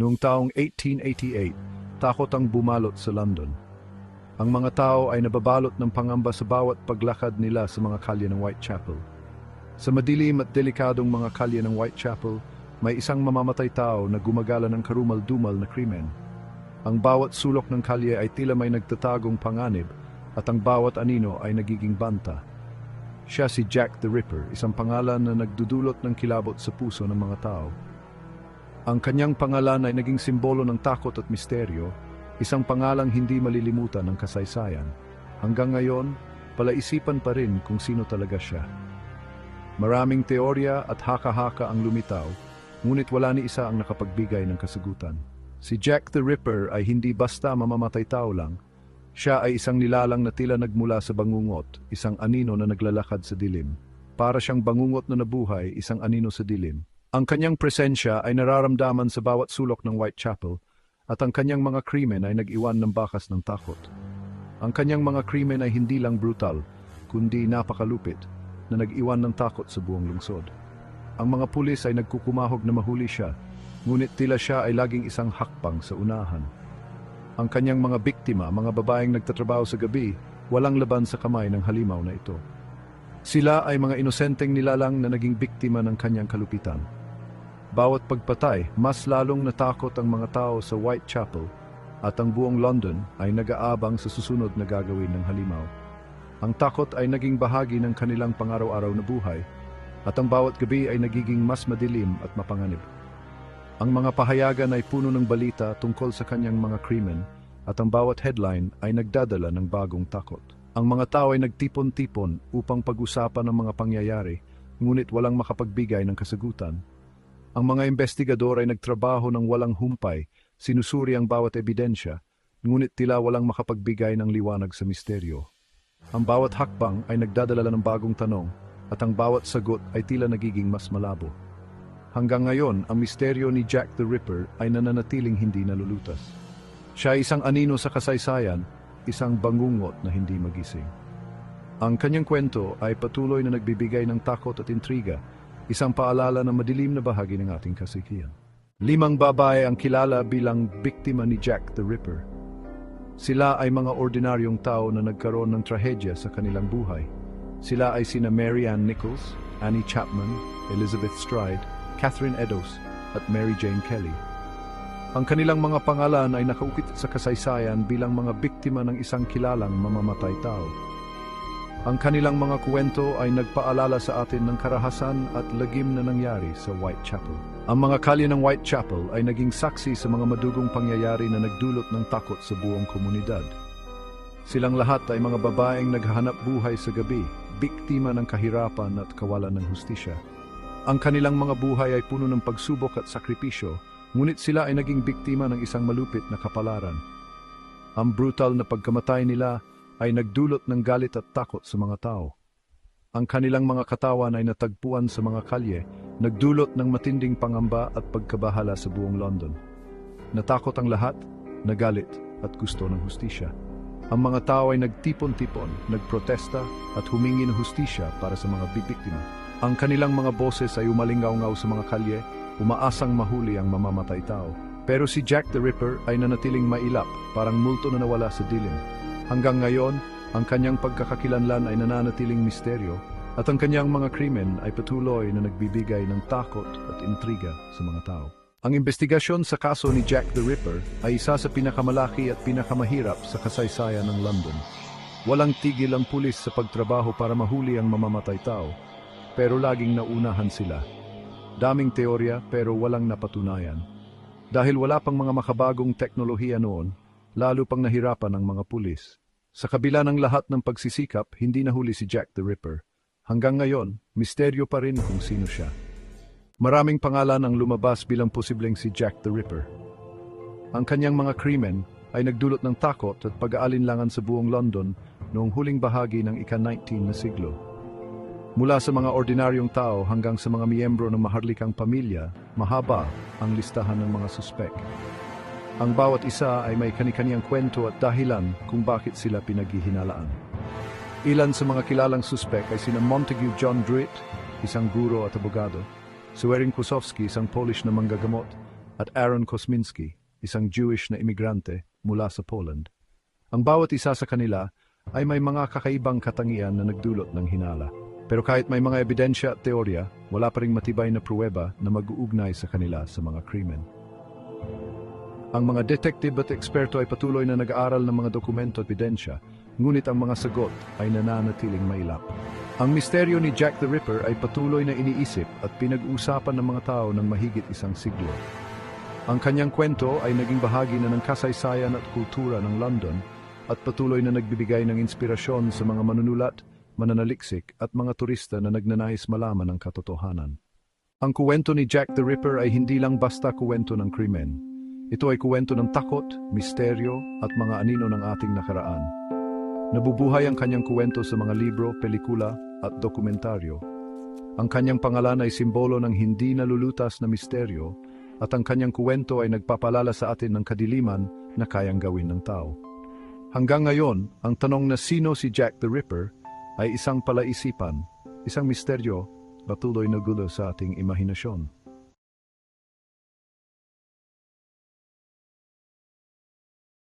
Noong taong 1888, takot ang bumalot sa London. Ang mga tao ay nababalot ng pangamba sa bawat paglakad nila sa mga kalye ng Whitechapel. Sa madilim at delikadong mga kalye ng Whitechapel, may isang mamamatay tao na gumagala ng karumal-dumal na krimen. Ang bawat sulok ng kalye ay tila may nagtatagong panganib at ang bawat anino ay nagiging banta. Siya si Jack the Ripper, isang pangalan na nagdudulot ng kilabot sa puso ng mga tao. Ang kanyang pangalan ay naging simbolo ng takot at misteryo, isang pangalang hindi malilimutan ng kasaysayan. Hanggang ngayon, palaisipan pa rin kung sino talaga siya. Maraming teorya at haka-haka ang lumitaw, ngunit wala ni isa ang nakapagbigay ng kasagutan. Si Jack the Ripper ay hindi basta mamamatay tao lang, siya ay isang nilalang na tila nagmula sa bangungot, isang anino na naglalakad sa dilim. Para siyang bangungot na nabuhay, isang anino sa dilim. Ang kanyang presensya ay nararamdaman sa bawat sulok ng Whitechapel at ang kanyang mga krimen ay nag-iwan ng bakas ng takot. Ang kanyang mga krimen ay hindi lang brutal, kundi napakalupit na nag-iwan ng takot sa buong lungsod. Ang mga pulis ay nagkukumahog na mahuli siya, ngunit tila siya ay laging isang hakbang sa unahan. Ang kanyang mga biktima, mga babaeng nagtatrabaho sa gabi, walang laban sa kamay ng halimaw na ito. Sila ay mga inosenteng nilalang na naging biktima ng kanyang kalupitan. Bawat pagpatay, mas lalong natakot ang mga tao sa Whitechapel at ang buong London ay nag-aabang sa susunod na gagawin ng halimaw. Ang takot ay naging bahagi ng kanilang pangaraw-araw na buhay at ang bawat gabi ay nagiging mas madilim at mapanganib. Ang mga pahayagan ay puno ng balita tungkol sa kanyang mga krimen at ang bawat headline ay nagdadala ng bagong takot. Ang mga tao ay nagtipon-tipon upang pag-usapan ang mga pangyayari, ngunit walang makapagbigay ng kasagutan. Ang mga investigador ay nagtrabaho ng walang humpay, sinusuri ang bawat ebidensya, ngunit tila walang makapagbigay ng liwanag sa misteryo. Ang bawat hakbang ay nagdadala ng bagong tanong at ang bawat sagot ay tila nagiging mas malabo. Hanggang ngayon, ang misteryo ni Jack the Ripper ay nananatiling hindi nalulutas. Siya ay isang anino sa kasaysayan, isang bangungot na hindi magising. Ang kanyang kwento ay patuloy na nagbibigay ng takot at intriga, isang paalala ng madilim na bahagi ng ating kasikiyan. Limang babae ang kilala bilang biktima ni Jack the Ripper. Sila ay mga ordinaryong tao na nagkaroon ng trahedya sa kanilang buhay. Sila ay sina Mary Ann Nichols, Annie Chapman, Elizabeth Stride, Catherine Eddowes at Mary Jane Kelly. Ang kanilang mga pangalan ay nakaukit sa kasaysayan bilang mga biktima ng isang kilalang mamamatay tao. Ang kanilang mga kwento ay nagpaalala sa atin ng karahasan at lagim na nangyari sa Whitechapel. Ang mga kalye ng Whitechapel ay naging saksi sa mga madugong pangyayari na nagdulot ng takot sa buong komunidad. Silang lahat ay mga babaeng naghahanap buhay sa gabi, biktima ng kahirapan at kawalan ng hustisya. Ang kanilang mga buhay ay puno ng pagsubok at sakripisyo, ngunit sila ay naging biktima ng isang malupit na kapalaran. Ang brutal na pagkamatay nila ay nagdulot ng galit at takot sa mga tao. Ang kanilang mga katawan ay natagpuan sa mga kalye, nagdulot ng matinding pangamba at pagkabahala sa buong London. Natakot ang lahat, nagalit at gusto ng hustisya. Ang mga tao ay nagtipon-tipon, nagprotesta at humingi ng hustisya para sa mga bibiktima. Ang kanilang mga boses ay umalingaw-ngaw sa mga kalye, umaasang mahuli ang mamamatay tao. Pero si Jack the Ripper ay nanatiling mailap, parang multo na nawala sa dilim. Hanggang ngayon, ang kanyang pagkakakilanlan ay nananatiling misteryo at ang kanyang mga krimen ay patuloy na nagbibigay ng takot at intriga sa mga tao. Ang investigasyon sa kaso ni Jack the Ripper ay isa sa pinakamalaki at pinakamahirap sa kasaysayan ng London. Walang tigil ang pulis sa pagtrabaho para mahuli ang mamamatay tao, pero laging naunahan sila. Daming teorya pero walang napatunayan. Dahil wala pang mga makabagong teknolohiya noon, lalo pang nahirapan ang mga pulis. Sa kabila ng lahat ng pagsisikap, hindi nahuli si Jack the Ripper. Hanggang ngayon, misteryo pa rin kung sino siya. Maraming pangalan ang lumabas bilang posibleng si Jack the Ripper. Ang kanyang mga krimen ay nagdulot ng takot at pag-aalinlangan sa buong London noong huling bahagi ng ika-19 na siglo. Mula sa mga ordinaryong tao hanggang sa mga miyembro ng maharlikang pamilya, mahaba ang listahan ng mga suspek. Ang bawat isa ay may kanikaniyang kwento at dahilan kung bakit sila pinaghihinalaan. Ilan sa mga kilalang suspek ay sina Montague John Druitt, isang guro at abogado, Suerin Kusowski, isang Polish na manggagamot, at Aaron Kosminski, isang Jewish na imigrante mula sa Poland. Ang bawat isa sa kanila ay may mga kakaibang katangian na nagdulot ng hinala. Pero kahit may mga ebidensya at teorya, wala pa ring matibay na pruweba na mag-uugnay sa kanila sa mga krimen. Ang mga detective at eksperto ay patuloy na nag-aaral ng mga dokumento at ebidensya, ngunit ang mga sagot ay nananatiling mailap. Ang misteryo ni Jack the Ripper ay patuloy na iniisip at pinag-uusapan ng mga tao ng mahigit isang siglo. Ang kanyang kwento ay naging bahagi na ng kasaysayan at kultura ng London at patuloy na nagbibigay ng inspirasyon sa mga manunulat, mananaliksik at mga turista na nagnanais malaman ang katotohanan. Ang kuwento ni Jack the Ripper ay hindi lang basta kuwento ng krimen. Ito ay kuwento ng takot, misteryo at mga anino ng ating nakaraan. Nabubuhay ang kanyang kuwento sa mga libro, pelikula at dokumentaryo. Ang kanyang pangalan ay simbolo ng hindi nalulutas na misteryo at ang kanyang kuwento ay nagpapalala sa atin ng kadiliman na kayang gawin ng tao. Hanggang ngayon, ang tanong na sino si Jack the Ripper ay isang palaisipan, isang misteryo patuloy na gulo sa ating imahinasyon.